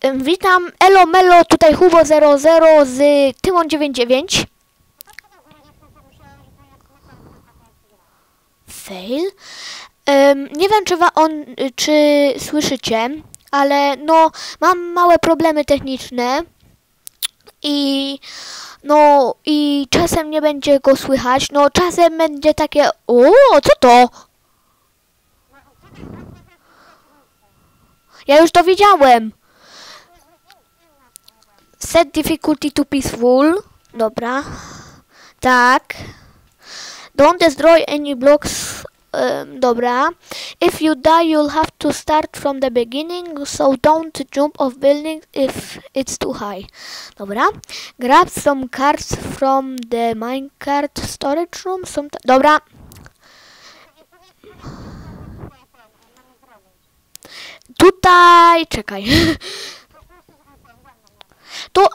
Witam, elo melo, tutaj Hubo00 z Tymon99. Fail. Ym, nie wiem, czy, on, czy słyszycie, ale no, mam małe problemy techniczne i no, i czasem nie będzie go słychać, no, czasem będzie takie, o, co to? Ja już to widziałem. Set difficulty to peaceful. Dobra. Tak. Don't destroy any blocks. Um, dobra. If you die, you'll have to start from the beginning, so don't jump off buildings if it's too high. Dobra. Grab some cards from the minecart storage room. Dobra. Tutaj, czekaj. To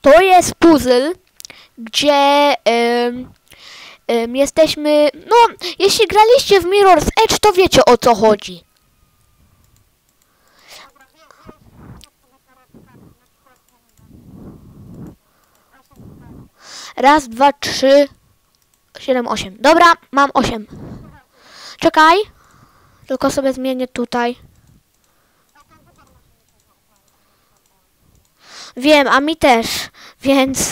To jest puzzle, gdzie em, em, jesteśmy. No, jeśli graliście w Mirror's Edge, to wiecie o co chodzi. Raz, dwa, trzy, siedem, osiem. Dobra, mam osiem. Czekaj. Tylko sobie zmienię tutaj. Wiem, a mi też, więc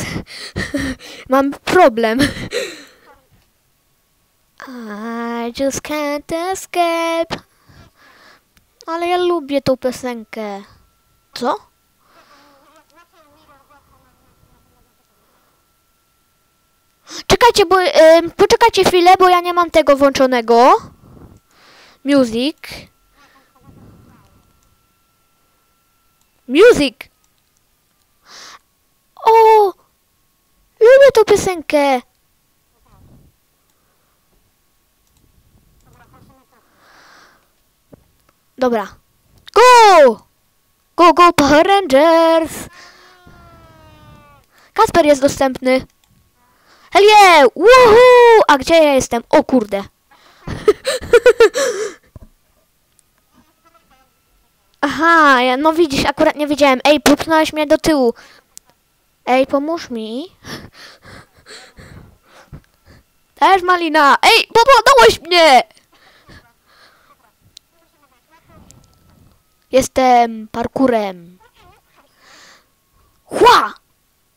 mam problem. I just can't escape. Ale ja lubię tą piosenkę. Co? Czekajcie, bo poczekajcie chwilę, bo ja nie mam tego włączonego. Music. Music. O! Lubię tą piosenkę. Dobra. Go! Go, go, Power Rangers! Kasper jest dostępny. Hell yeah! Woohoo! A gdzie ja jestem? O kurde. Aha, ja, no widzisz, akurat nie wiedziałem. Ej, popchnąłeś mnie do tyłu. Ej, pomóż mi. Też Malina! Ej, popchnąłeś mnie! Jestem parkurem. Chła!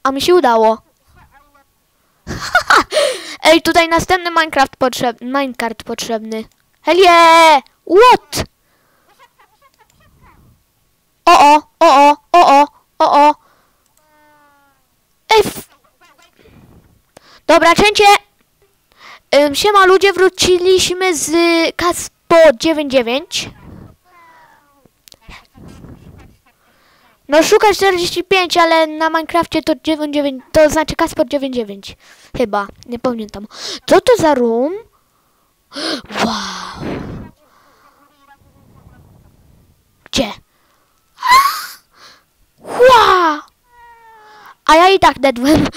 A mi się udało. Ej, tutaj następny Minecraft potrzebny. Minecart potrzebny. Helie! What? O o, o o, o o, o o. Ej, f... Dobra, cięcie! Ym, siema ludzie, wróciliśmy z Kaspo 99. No szukać 45, ale na Minecrafcie to 99, to znaczy Kasper 99. Chyba, nie pamiętam. Co to za room? Wow. Gdzie? Wow. A ja i tak dedłem.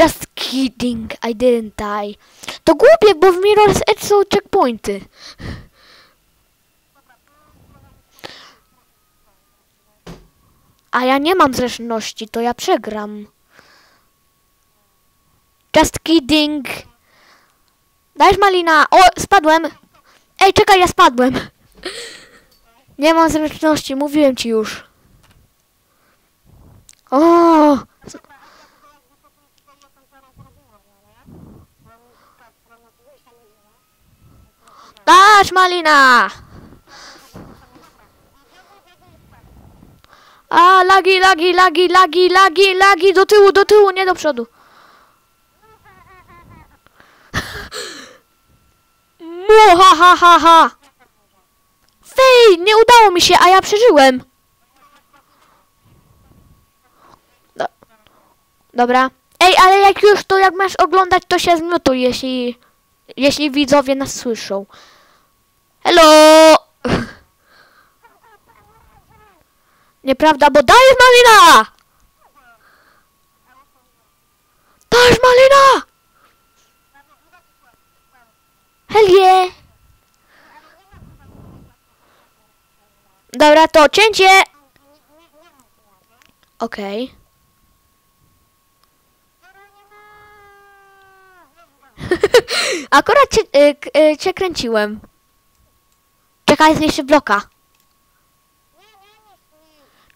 Just kidding, I didn't die. To głupie, bo w Mirror's Edge są checkpointy. A ja nie mam zręczności, to ja przegram. Just kidding. Dajesz malina. O, spadłem. Ej, czekaj, ja spadłem. Nie mam zręczności, mówiłem ci już. O! Dasz malina! A, lagi, lagi, lagi, lagi, lagi, lagi, do tyłu, do tyłu, nie do przodu. Mu, ha, ha, ha, ha. Fej, nie udało mi się, a ja przeżyłem. Do, dobra. Ej, ale jak już to, jak masz oglądać, to się zmiutuj, jeśli, jeśli widzowie nas słyszą. Hello! Nieprawda, bo dajesz malina! malina! Hell yeah! Dobra, to cięcie! Okej. Akurat cię, y, y, cię kręciłem. Czekaj, zniszczy bloka.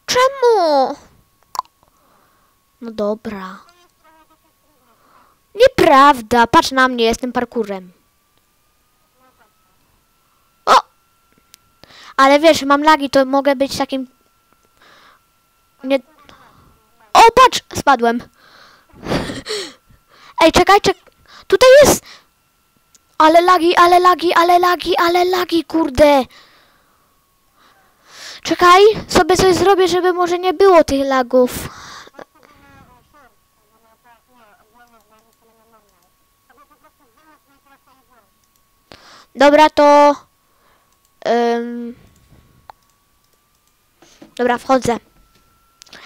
Czemu? No dobra. Nieprawda, patrz na mnie, jestem parkurem. O! Ale wiesz, mam lagi, to mogę być takim... Nie... O, patrz, spadłem. Ej, czekaj, czek... Tutaj jest... Ale lagi, ale lagi, ale lagi, ale lagi, kurde. Czekaj, sobie coś zrobię, żeby może nie było tych lagów. Dobra, to... ym, Dobra, wchodzę.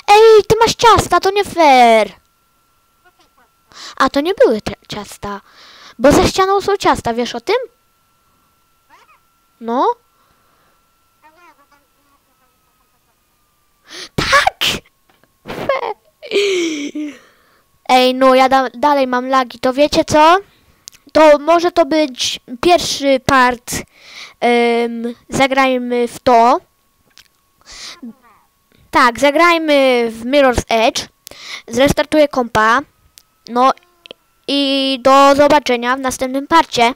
Ej, ty masz ciasta, to nie fair. A, to nie były ciasta. Bo za ścianą są ciasta, wiesz o tym? No. Tak! Fe. Ej, no ja da dalej mam lagi, to wiecie co? To może to być pierwszy part. Ym, zagrajmy w to. Tak, zagrajmy w Mirror's Edge. Zrestartuję kompa. No i do zobaczenia w następnym parcie.